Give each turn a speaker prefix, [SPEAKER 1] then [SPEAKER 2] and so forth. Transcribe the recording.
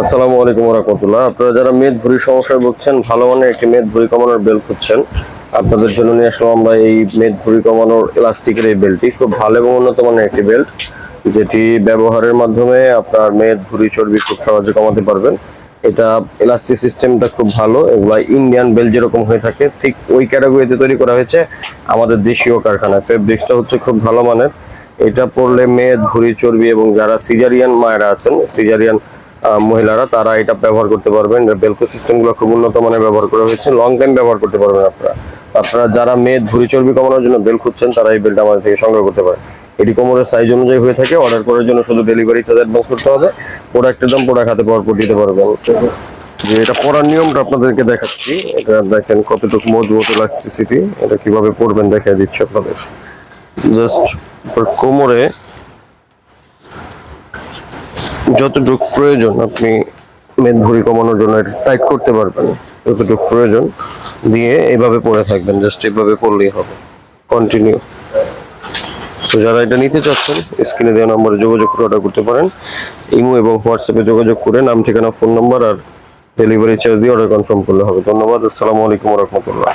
[SPEAKER 1] আসসালামু আলাইকুম রহমতুল্লাহ। আপনারা যারা মেদ ভুঁড়ি সমস্যায় ভুগছেন, ভালো মানের একটি মেদ ভুঁড়ি কমানোর বেল্ট খুঁজছেন, আপনাদের জন্য নিয়ে আসলাম আমরা এই মেদ ভুঁড়ি কমানোর এলাস্টিকের এই বেল্টটি খুব ভালো এবং উন্নত মানের একটি বেল্ট যেটি ব্যবহারের মাধ্যমে আপনার মেদ ভুঁড়ি চর্বি খুব সহজে কমাতে পারবেন। এটা এলাস্টিক সিস্টেমটা খুব ভালো এগুলা ইন্ডিয়ান বেল্ট যেরকম হয়ে থাকে, ঠিক ওই ক্যাটাগরিতে তৈরি করা হয়েছে আমাদের দেশীয় কারখানায় ফেব্রিক্সটা হচ্ছে খুব ভালো মানের। এটা পড়লে মেদ ভুঁড়ি চর্বি এবং যারা সিজারিয়ান মায়েরা আছেন সিজারিয়ান মহিলারা, তারা এটা ব্যবহার করতে পারবেন। বেলকো সিস্টেমগুলো খুব উন্নত মানের ব্যবহার করা হয়েছে। লং টাইম ব্যবহার করতে পারবেন আপনারা। আপনারা যারা মেদ ভুঁড়ি চর্বি কমানোর জন্য বেল খুঁজছেন, তারা এই বেলটা আমাদের থেকে সংগ্রহ করতে পারেন। এটি কোমরের সাইজ অনুযায়ী হয়ে থাকে। অর্ডার করার জন্য শুধু ডেলিভারি চার্জ অ্যাডভান্স করতে হবে। প্রোডাক্টের দাম প্রোডাক্ট হাতে পাওয়ার পর দিতে পারবেন। যে এটা পরার নিয়মটা আপনাদেরকে দেখাচ্ছি। এটা দেখেন কতটুকু মজবুত লাগছে সিটি এটা কীভাবে পরবেন দেখাই দিচ্ছি আপনাদের। জাস্ট কোমরে যতটুকু প্রয়োজন আপনি মেদ ভুঁড়ি কমানোর জন্য এটা টাইট করতে পারবেন, যতটুকু প্রয়োজন দিয়ে এইভাবে পরে থাকবেন জাস্ট এইভাবে পরলেই হবে কন্টিনিউ তো যারা এটা নিতে চাচ্ছেন স্ক্রিনে দেওয়া নম্বরে যোগাযোগ করে অর্ডার করতে পারেন। ইমো এবং হোয়াটসঅ্যাপে যোগাযোগ করে নাম, ঠিকানা ফোন নাম্বার আর ডেলিভারি চার্জ দিয়ে অর্ডার কনফার্ম করলে হবে। ধন্যবাদ, আসসালামু আলাইকুম রহমতুল্লাহ।